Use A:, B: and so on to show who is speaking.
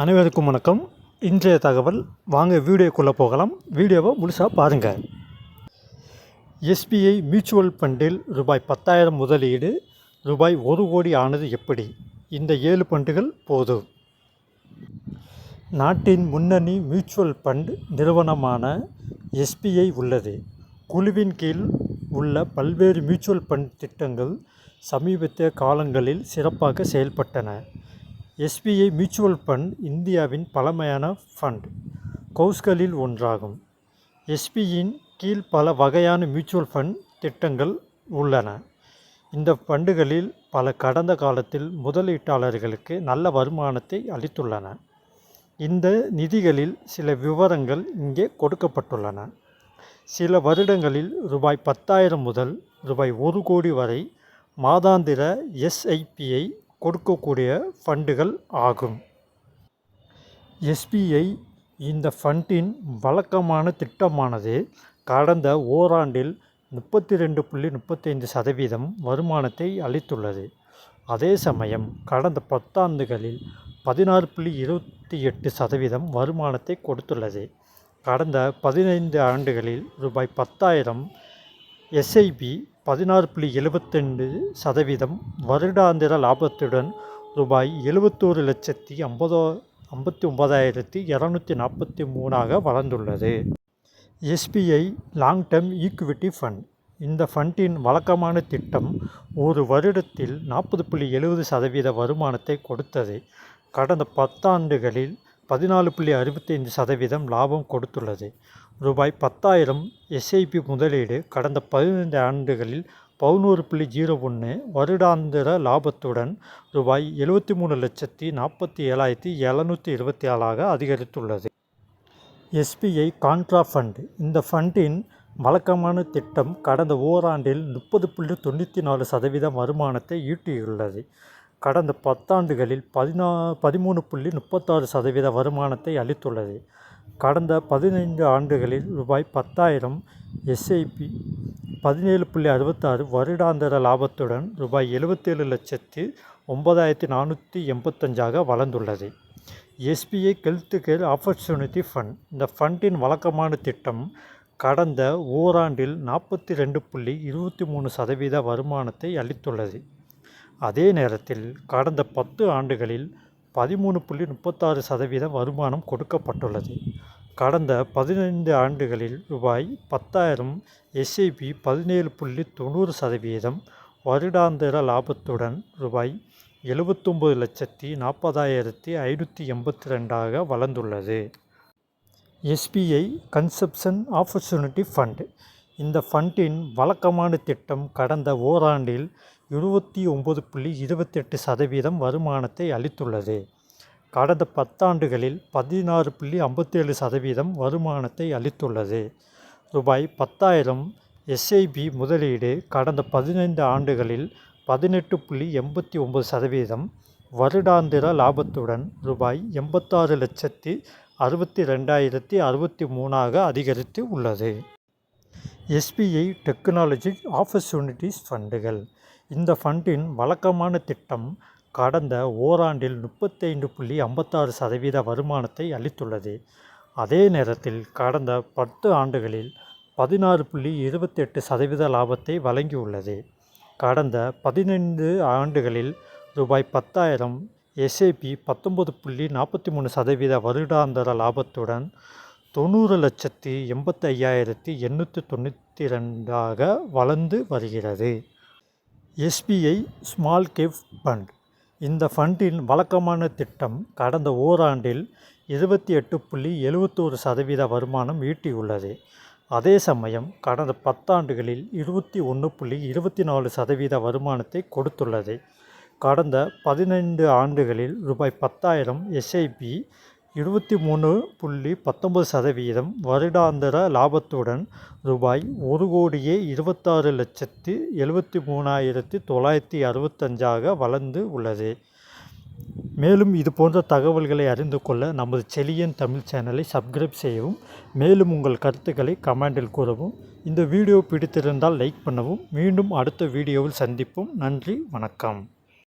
A: அனைவருக்கும் வணக்கம். இன்றைய தகவல் வாங்க வீடியோக்குள்ளே போகலாம். வீடியோவை முழுசாக பாருங்கள் எஸ்பிஐ மியூச்சுவல் ஃபண்டில் ரூபாய் பத்தாயிரம் முதலீடு ரூபாய் ஒரு கோடி ஆனது எப்படி? இந்த ஏழு பண்டுகள் போதும். நாட்டின் முன்னணி மியூச்சுவல் ஃபண்ட் நிறுவனமான எஸ்பிஐ உள்ளது. குழுவின் கீழ் உள்ள பல்வேறு மியூச்சுவல் ஃபண்ட் திட்டங்கள் சமீபத்திய காலங்களில் சிறப்பாக செயல்பட்டன. எஸ்பிஐ மியூச்சுவல் ஃபண்ட் இந்தியாவின் பழமையான ஃபண்ட் கவுஸ்களில் ஒன்றாகும். எஸ்பியின் கீழ் பல வகையான மியூச்சுவல் ஃபண்ட் திட்டங்கள் உள்ளன. இந்த ஃபண்டுகளில் பல கடந்த காலத்தில் முதலீட்டாளர்களுக்கு நல்ல வருமானத்தை அளித்துள்ளன. இந்த நிதிகளில் சில விவரங்கள் இங்கே கொடுக்கப்பட்டுள்ளன. சில வருடங்களில் ரூபாய் பத்தாயிரம் முதல் ரூபாய் ஒரு கோடி வரை மாதாந்திர எஸ்ஐபியை கொடுக்கக்கூடிய ஃபண்டுகள் ஆகும். எஸ்பிஐ இந்த ஃபண்டின் வழக்கமான திட்டமானது கடந்த ஓராண்டில் முப்பத்தி ரெண்டு புள்ளி முப்பத்தைந்து சதவீதம் வருமானத்தை அளித்துள்ளது. அதே சமயம் கடந்த பத்தாண்டுகளில் பதினாறு புள்ளி இருபத்தி எட்டு சதவீதம் வருமானத்தை கொடுத்துள்ளது. கடந்த பதினைந்து ஆண்டுகளில் ரூபாய் பத்தாயிரம் எஸ்ஐபி பதினாறு புள்ளி எழுபத்தெண்டு சதவீதம் வருடாந்திர லாபத்துடன் ரூபாய் எழுபத்தோரு லட்சத்தி ஐம்பதோ ஐம்பத்தி ஒன்பதாயிரத்தி இரநூத்தி நாற்பத்தி மூணாக வளர்ந்துள்ளது. SBI long term equity fund இந்த ஃபண்டின் வழக்கமான திட்டம் ஒரு வருடத்தில் நாற்பது புள்ளி எழுபது சதவீத வருமானத்தை கொடுத்தது. கடந்த பத்தாண்டுகளில் பதினாலு புள்ளி அறுபத்தைந்து சதவீதம் லாபம் கொடுத்துள்ளது. ரூபாய் பத்தாயிரம் எஸ்ஐபி முதலீடு கடந்த பதினைந்து ஆண்டுகளில் பதினோரு புள்ளி ஜீரோ ஒன்று வருடாந்திர லாபத்துடன் ரூபாய் எழுபத்தி மூணு லட்சத்தி நாற்பத்தி ஏழாயிரத்தி எழுநூற்றி இருபத்தி ஏழாக அதிகரித்துள்ளது. SBI contra fund. இந்த ஃபண்டின் வழக்கமான திட்டம் கடந்த ஓராண்டில் முப்பது புள்ளி தொண்ணூற்றி நாலு சதவீதம் வருமானத்தை ஈட்டியுள்ளது. கடந்த பத்தாண்டுகளில் பதினா பதிமூணு புள்ளி முப்பத்தாறு சதவீத வருமானத்தை அளித்துள்ளது. கடந்த பதினைந்து ஆண்டுகளில் ரூபாய் பத்தாயிரம் எஸ்ஐபி பதினேழு புள்ளி அறுபத்தாறு வருடாந்திர லாபத்துடன் ரூபாய் எழுபத்தேழு லட்சத்து ஒன்பதாயிரத்தி நானூற்றி எண்பத்தஞ்சாக வளர்ந்துள்ளது. SBI health care opportunity fund இந்த ஃபண்டின் வழக்கமான திட்டம் கடந்த ஓராண்டில் நாற்பத்தி ரெண்டு புள்ளி இருபத்தி மூணு சதவீத வருமானத்தை அளித்துள்ளது. அதே நேரத்தில் கடந்த பத்து ஆண்டுகளில் பதிமூணு புள்ளி முப்பத்தாறு சதவீதம் வருமானம் கொடுக்கப்பட்டுள்ளது. கடந்த பதினைந்து ஆண்டுகளில் ரூபாய் பத்தாயிரம் எஸ்ஐபி பதினேழு புள்ளி தொண்ணூறு சதவீதம் வருடாந்திர லாபத்துடன் ரூபாய் எழுபத்தொம்பது லட்சத்தி நாற்பதாயிரத்தி ஐநூற்றி எண்பத்தி ரெண்டாக வளர்ந்துள்ளது. எஸ்பிஐ கன்சப்ஷன் ஆப்பர்ச்சுனிட்டி ஃபண்ட் இந்த ஃபண்டின் வழக்கமான திட்டம் கடந்த ஓராண்டில் இருபத்தி ஒம்பது புள்ளி இருபத்தெட்டு சதவீதம் வருமானத்தை அளித்துள்ளது. கடந்த பத்தாண்டுகளில் பதினாறு புள்ளி ஐம்பத்தேழு சதவீதம் வருமானத்தை அளித்துள்ளது. ரூபாய் பத்தாயிரம் எஸ்ஐபி முதலீடு கடந்த பதினைந்து ஆண்டுகளில் பதினெட்டு புள்ளி எண்பத்தி ஒம்பது சதவீதம் வருடாந்திர லாபத்துடன் ரூபாய் எண்பத்தாறு லட்சத்தி அறுபத்தி ரெண்டாயிரத்தி அறுபத்தி மூணாக அதிகரித்து உள்ளது. எஸ்பிஐ டெக்னாலஜி ஆப்பர்ச்சுனிட்டிஸ் ஃபண்டுகள் இந்த ஃபண்டின் வழக்கமான திட்டம் கடந்த ஓராண்டில் முப்பத்தைந்து புள்ளி ஐம்பத்தாறு சதவீத வருமானத்தை அளித்துள்ளது. அதே நேரத்தில் கடந்த பத்து ஆண்டுகளில் பதினாறு புள்ளி இருபத்தெட்டு சதவீத லாபத்தை வழங்கியுள்ளது. கடந்த பதினைந்து ஆண்டுகளில் ரூபாய் பத்தாயிரம் எஸ்ஏபி பத்தொம்பது புள்ளி நாற்பத்தி மூணு சதவீத வருடாந்தர லாபத்துடன் தொண்ணூறு லட்சத்தி எண்பத்தி ஐயாயிரத்தி எண்ணூற்றி தொண்ணூற்றி ரெண்டாக வளர்ந்து வருகிறது. SBI small cap fund. இந்த ஃபண்டின் வழக்கமான திட்டம் கடந்த ஓராண்டில் இருபத்தி எட்டு புள்ளி எழுபத்தோரு சதவீத வருமானம் ஈட்டியுள்ளது. அதே சமயம் கடந்த பத்தாண்டுகளில் இருபத்தி ஒன்று புள்ளி இருபத்தி நாலு சதவீத வருமானத்தை கொடுத்துள்ளது. கடந்த பதினைந்து ஆண்டுகளில் ரூபாய் பத்தாயிரம் எஸ்ஐபி இருபத்தி மூணு புள்ளி பத்தொம்பது சதவீதம் வருடாந்திர லாபத்துடன் ரூபாய் ஒரு கோடியே இருபத்தாறு லட்சத்து எழுபத்தி மூணாயிரத்தி தொள்ளாயிரத்தி அறுபத்தஞ்சாக வளர்ந்து உள்ளது. மேலும் இது போன்ற தகவல்களை அறிந்து கொள்ள நமது செலியன் தமிழ் சேனலை சப்ஸ்கிரைப் செய்யவும் மேலும் உங்கள் கருத்துக்களை கமெண்டில் கூறவும். இந்த வீடியோ பிடித்திருந்தால் லைக் பண்ணவும். மீண்டும் அடுத்த வீடியோவில் சந்திப்போம். நன்றி வணக்கம்.